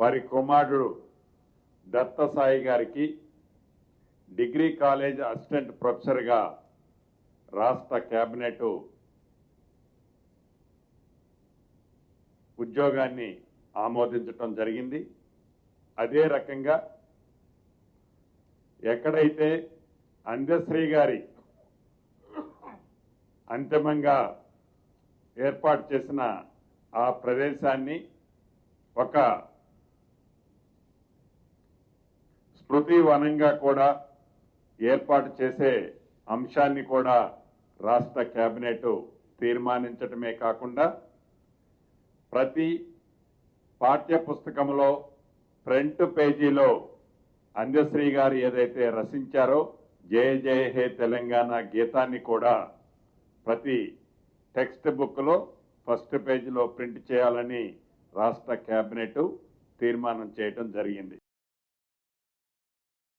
వారి కుమారుడు దత్తసాయి గారికి డిగ్రీ కాలేజ్ అసిస్టెంట్ ప్రొఫెసర్గా రాష్ట్ర క్యాబినెట్ ఉద్యోగాన్ని ఆమోదించటం జరిగింది. అదే రకంగా ఎక్కడైతే అందశ్రీ గారి అంతిమంగా ఏర్పాటు చేసిన ఆ ప్రదేశాన్ని ఒక స్మృతి వనంగా కూడా ఏర్పాటు చేసే అంశాన్ని కూడా రాష్ట్ర కేబినెట్ తీర్మానించటమే కాకుండా ప్రతి పాఠ్య పుస్తకంలో ఫ్రంట్ పేజీలో అందశ్రీ గారు ఏదైతే రచించారో జయ జయ హే తెలంగాణ గీతాన్ని కూడా ప్రతి టెక్స్ట్ బుక్లో ఫస్ట్ పేజీలో ప్రింట్ చేయాలని రాష్ట్ర కేబినెట్ తీర్మానం చేయటం జరిగింది.